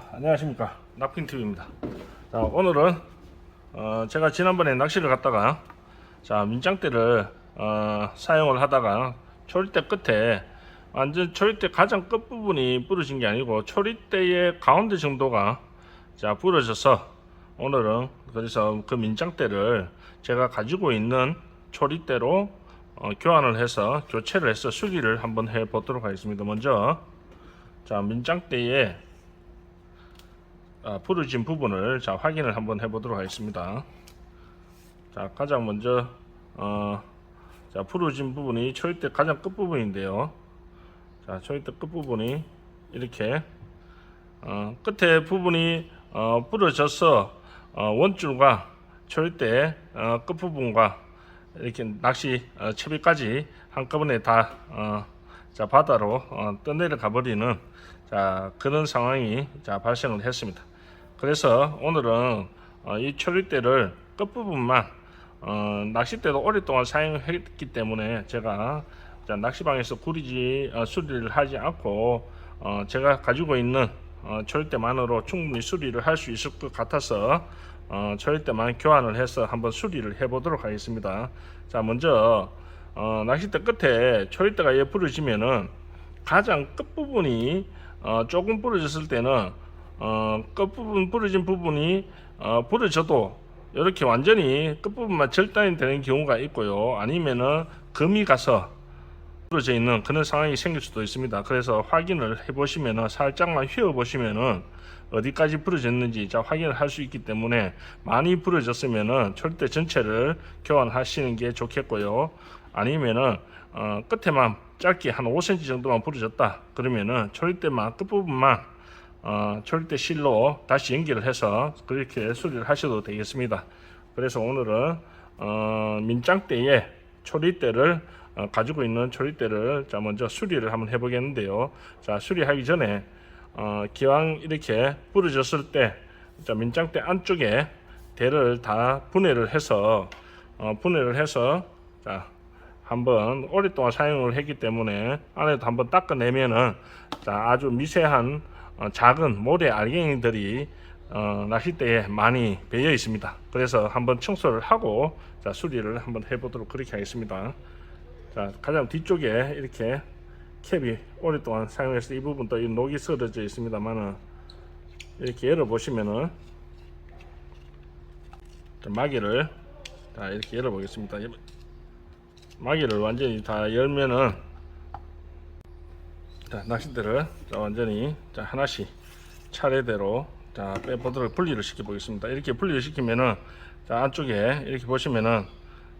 자, 안녕하십니까. 낙핑TV입니다. 자 오늘은 어, 제가 지난번에 낚시를 갔다가 자 민장대를 어, 사용을 하다가 초리대 끝에 완전 초리대 가장 끝부분이 부러진 게 아니고 초리대의 가운데 정도가 자 부러져서 오늘은 그래서 그 민장대를 제가 가지고 있는 초리대로 어, 교환을 해서 교체를 해서 수리를 한번 해 보도록 하겠습니다. 먼저 자 민장대에 아, 부러진 부분을 자 확인을 한번 해보도록 하겠습니다. 자 가장 먼저 어, 자 부러진 부분이 초이대 가장 끝 부분인데요. 자 초이대 끝 부분이 이렇게 어, 끝에 부분이 어, 부러져서 어, 원줄과 초이대 어, 끝 부분과 이렇게 낚시 어, 채비까지 한꺼번에 다 어, 자, 바다로 어, 떠내려 가버리는 자, 그런 상황이 자, 발생을 했습니다. 그래서 오늘은 어, 이 초리대를 끝부분만 어, 낚싯대도 오랫동안 사용했기 때문에 제가 자, 낚시방에서 구리지 어, 수리를 하지 않고 어, 제가 가지고 있는 어, 초리대만으로 충분히 수리를 할 수 있을 것 같아서 어, 초리대만 교환을 해서 한번 수리를 해 보도록 하겠습니다. 자 먼저 어, 낚싯대 끝에 초리대가 예 부러지면은 가장 끝 부분이 어, 조금 부러졌을 때는 어, 끝부분 부러진 부분이 어, 부러져도 이렇게 완전히 끝부분만 절단이 되는 경우가 있고요. 아니면은 금이 가서 부러져 있는 그런 상황이 생길 수도 있습니다. 그래서 확인을 해보시면은 살짝만 휘어 보시면은 어디까지 부러졌는지 자 확인을 할 수 있기 때문에 많이 부러졌으면은 철대 전체를 교환하시는 게 좋겠고요. 아니면은 어, 끝에만 짧게 한 5cm 정도만 부러졌다 그러면은 철대만 끝부분만 어, 철대 실로 다시 연결을 해서 그렇게 수리를 하셔도 되겠습니다. 그래서 오늘은 어, 민장대에 초리대를 어, 가지고 있는 초리대를 자 먼저 수리를 한번 해보겠는데요. 자 수리하기 전에 어, 기왕 이렇게 부러졌을 때 자, 민장대 안쪽에 대를 다 분해를 해서 어, 분해를 해서 자 한번 오랫동안 사용을 했기 때문에 안에도 한번 닦아내면은 자 아주 미세한 어, 작은 모래 알갱이들이 어, 낚싯대에 많이 배어 있습니다. 그래서 한번 청소를 하고 자 수리를 한번 해보도록 그렇게 하겠습니다. 자 가장 뒤쪽에 이렇게 캡이 오랫동안 사용해서 이 부분도 이 녹이 쓰러져 있습니다만은 이렇게 열어 보시면은 마개를 자 이렇게 열어 보겠습니다. 마개를 완전히 다 열면은 자 낚싯대를 자, 완전히 자 하나씩 차례대로 자 빼보도록 분리를 시켜 보겠습니다. 이렇게 분리를 시키면은 자 안쪽에 이렇게 보시면은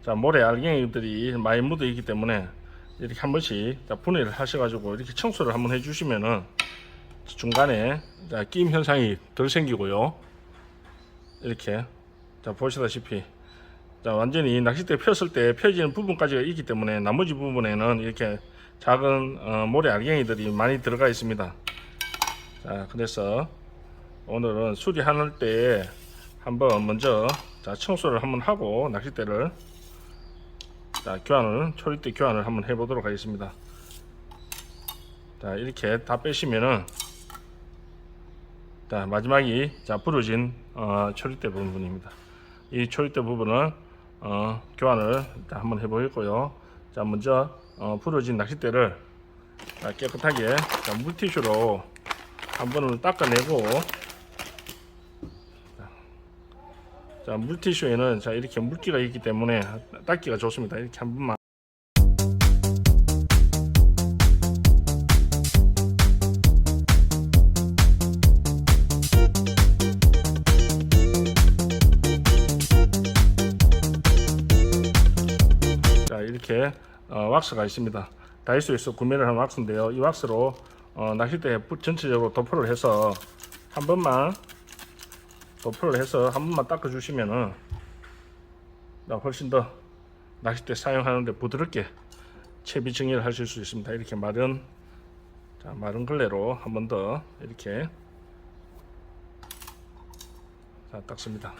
자 모래 알갱이들이 많이 묻어 있기 때문에 이렇게 한 번씩 자, 분해를 하셔가지고 이렇게 청소를 한번 해주시면은 중간에 자, 끼임 현상이 덜 생기고요. 이렇게 자 보시다시피 자 완전히 낚싯대 폈을 때 펴지는 부분까지가 있기 때문에 나머지 부분에는 이렇게 작은 어, 모래 알갱이들이 많이 들어가 있습니다. 자 그래서 오늘은 수리하는 때 한번 먼저 자 청소를 한번 하고 낚싯대를 자 교환을 초리대 교환을 한번 해 보도록 하겠습니다. 자 이렇게 다 빼시면은 자 마지막이 자 부러진 어, 초리대 부분입니다. 이 초리대 부분은 어, 교환을 자, 한번 해 보겠고요. 자 먼저 어, 부러진 낚싯대를 자, 깨끗하게 자, 물티슈로 한 번을 닦아내고 자 물티슈에는 자 이렇게 물기가 있기 때문에 닦기가 좋습니다. 이렇게 한 번만 어, 왁스가 있습니다. 다이소에서 구매를 한 왁스인데요. 이 왁스로 어, 낚싯대 전체적으로 도포를 해서 한 번만 도포를 해서 한 번만 닦아주시면은 나 훨씬 더 낚싯대 사용하는데 부드럽게 채비 정리를 하실 수 있습니다. 이렇게 마른 자, 마른 걸레로 한 번 더 이렇게 자 닦습니다.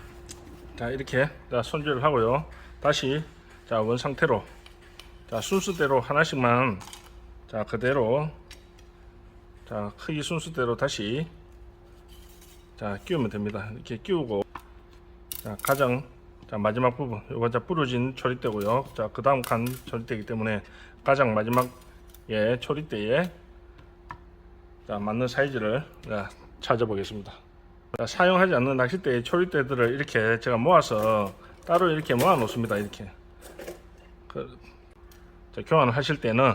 자 이렇게 자 손질을 하고요. 다시 자 원 상태로 자 순수대로 하나씩만 자 그대로 자 크기 순수대로 다시 자 끼우면 됩니다. 이렇게 끼우고 자 가장 자 마지막 부분 이거 자 부러진 초리대고요. 자 그 다음 칸 초리대이기 때문에 가장 마지막에 초리대에 자 맞는 사이즈를 자, 찾아보겠습니다. 자, 사용하지 않는 낚싯대의 초리대들을 이렇게 제가 모아서 따로 이렇게 모아 놓습니다. 이렇게 그, 자, 교환을 하실 때는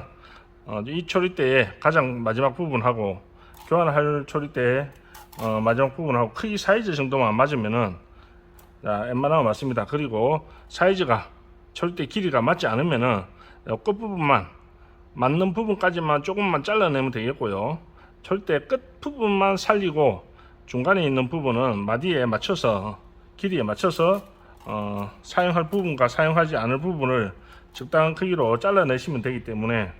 어, 이 초리대의 가장 마지막 부분하고 교환할 초리대의 어, 마지막 부분하고 크기 사이즈 정도만 맞으면은 자, 웬만하면 맞습니다. 그리고 사이즈가 초리대 길이가 맞지 않으면은 요 끝부분만 맞는 부분까지만 조금만 잘라내면 되겠고요. 절대 끝 부분만 살리고 중간에 있는 부분은 마디에 맞춰서 길이에 맞춰서 어, 사용할 부분과 사용하지 않을 부분을 적당한 크기로 잘라내시면 되기 때문에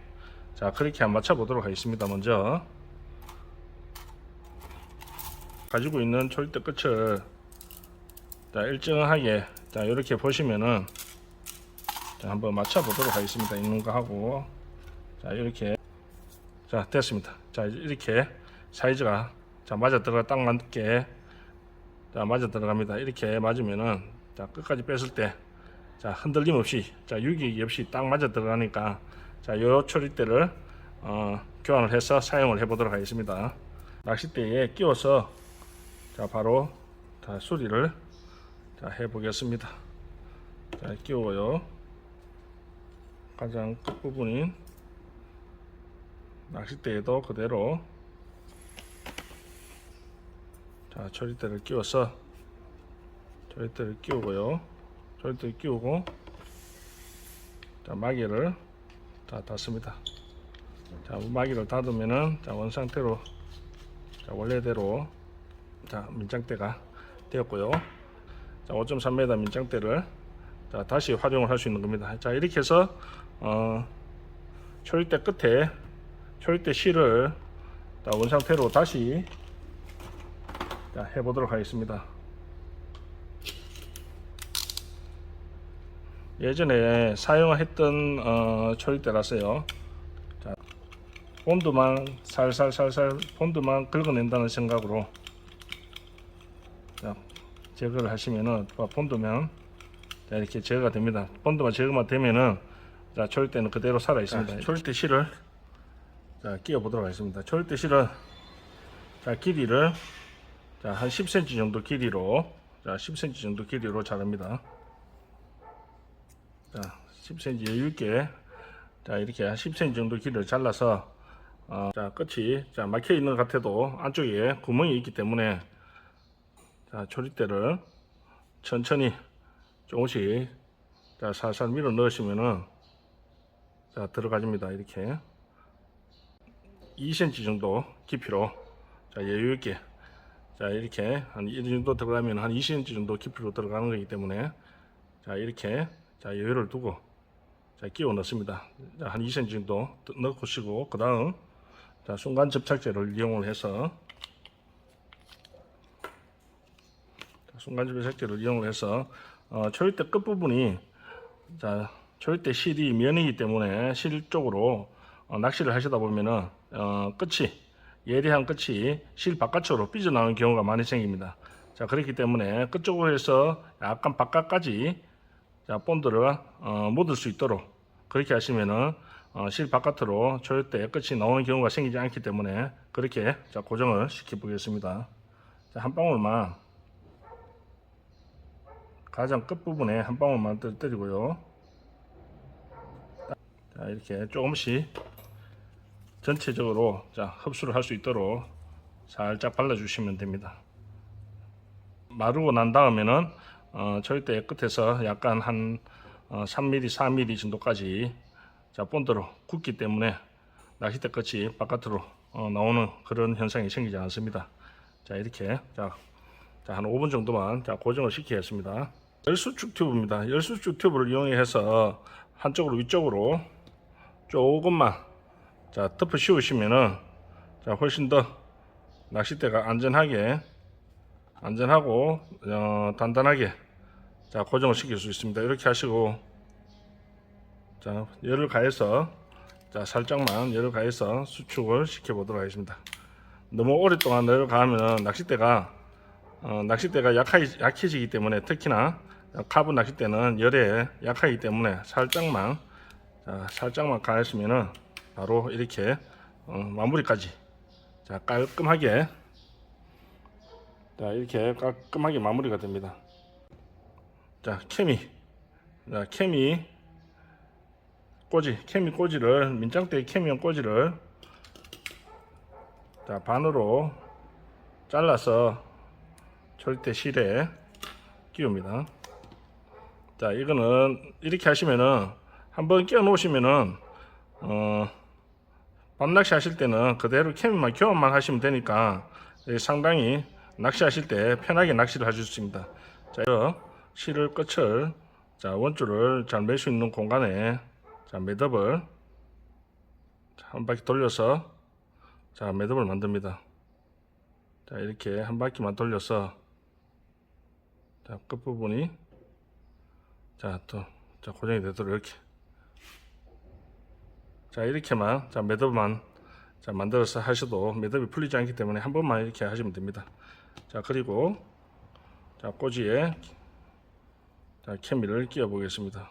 자 그렇게 한번 맞춰 보도록 하겠습니다. 먼저 가지고 있는 초리대 끝을 자 일정하게 자 이렇게 보시면은 자 한번 맞춰 보도록 하겠습니다. 있는 거 하고 자 이렇게 자 됐습니다. 자 이렇게 사이즈가 자 맞아 들어가 딱 맞게 자 맞아 들어갑니다. 이렇게 맞으면은 자 끝까지 뺐을 때 자 흔들림 없이 자 유기 없이 딱 맞아 들어가니까 자요 초리대를 어, 교환을 해서 사용을 해 보도록 하겠습니다. 낚싯대에 끼워서 자 바로 자 수리를 자 해 보겠습니다. 자 끼워요. 가장 끝 부분인 낚싯대에도 그대로 자 초리대를 끼워서 초리대를 끼우고요. 초리대를 끼우고 자 마개를 다 닫습니다. 자 마개를 닫으면은 자 원상태로 자 원래대로 자 민장대가 되었고요. 자 5.3m 민장대를 자 다시 활용을 할 수 있는 겁니다. 자 이렇게 해서 어 초리대 끝에 초리대 실을 자, 원상태로 다시 자, 해보도록 하겠습니다. 예전에 사용했던 어, 초리대라서요. 자, 본드만 살살살살 본드만 긁어낸다는 생각으로 자, 제거를 하시면은 봐, 본드면 자, 이렇게 제거가 됩니다. 본드만 제거만 되면은 자, 초리대는 그대로 살아 있습니다. 초리대 실을 자, 끼워 보도록 하겠습니다. 초리대 실은 자, 길이를 자, 한 10cm 정도 길이로 자, 10cm 정도 길이로 자릅니다. 자, 10cm 여유 있게 자, 이렇게 한 10cm 정도 길이를 잘라서 어, 자, 끝이 자, 막혀 있는 것 같아도 안쪽에 구멍이 있기 때문에 자, 초리대를 천천히 조금씩 자, 살살 밀어 넣으시면은 자, 들어가집니다. 이렇게 2cm 정도 깊이로 자, 여유 있게 자, 이렇게 한이 정도 들어가면 한 20cm 정도 깊이로 들어가는 거기 때문에 자, 이렇게 자, 여유를 두고 자, 끼워 넣습니다. 자, 한 2cm 정도 넣으시고 그 다음 자, 순간 접착제를 이용을 해서 자, 순간 접착제를 이용을 해서 어, 초리대 끝 부분이 자, 초리대 실이 면이기 때문에 실 쪽으로 어, 낚시를 하시다 보면은 어, 끝이 예리한 끝이 실 바깥쪽으로 삐져나오는 경우가 많이 생깁니다. 자 그렇기 때문에 끝쪽으로 해서 약간 바깥까지 자 본드를 어, 묻을 수 있도록 그렇게 하시면은 어, 실 바깥으로 초리대 끝이 나오는 경우가 생기지 않기 때문에 그렇게 자 고정을 시켜 보겠습니다. 자 한 방울만 가장 끝 부분에 한 방울만 때- 때리고요. 자 이렇게 조금씩 전체적으로 자 흡수를 할 수 있도록 살짝 발라주시면 됩니다. 마르고 난 다음에는 어, 절대 끝에서 약간 한 어, 3mm, 4mm 정도까지 자 본드로 굳기 때문에 낚싯대 끝이 바깥으로 어, 나오는 그런 현상이 생기지 않습니다. 자 이렇게 자, 자, 한 5분 정도만 자 고정을 시키겠습니다. 열수축 튜브입니다. 열수축 튜브를 이용해서 한쪽으로 위쪽으로 조금만 자 덮어 씌우시면은 자 훨씬 더 낚싯대가 안전하게 안전하고 어, 단단하게 자 고정을 시킬 수 있습니다 이렇게 하시고 자 열을 가해서 자 살짝만 열을 가해서 수축을 시켜 보도록 하겠습니다 너무 오랫동안 열을 가하면 낚싯대가 어, 낚싯대가 약하, 약해지기 때문에 특히나 카본 낚싯대는 열에 약하기 때문에 살짝만 자, 살짝만 가했으면은 바로 이렇게 어, 마무리까지 자 깔끔하게 자 이렇게 깔끔하게 마무리가 됩니다. 자 케미 자 케미 꼬지 케미 꼬지를 민장대 케미용 꼬지를 자 반으로 잘라서 절대 실에 끼웁니다. 자 이거는 이렇게 하시면은 한번 끼워 놓으시면은 어 밤낚시 하실 때는 그대로 캠만 교환만 하시면 되니까 예, 상당히 낚시하실 때 편하게 낚시를 하실 수 있습니다. 자, 실을 끝을 자 원줄을 잘 맬 수 있는 공간에 자 매듭을 자, 한 바퀴 돌려서 자 매듭을 만듭니다. 자 이렇게 한 바퀴만 돌려서 자 끝부분이 자또 자 고정이 되도록 이렇게 자 이렇게만 자 매듭만 자 만들어서 하셔도 매듭이 풀리지 않기 때문에 한 번만 이렇게 하시면 됩니다 자 그리고 자 꼬지에 자 케미를 끼워 보겠습니다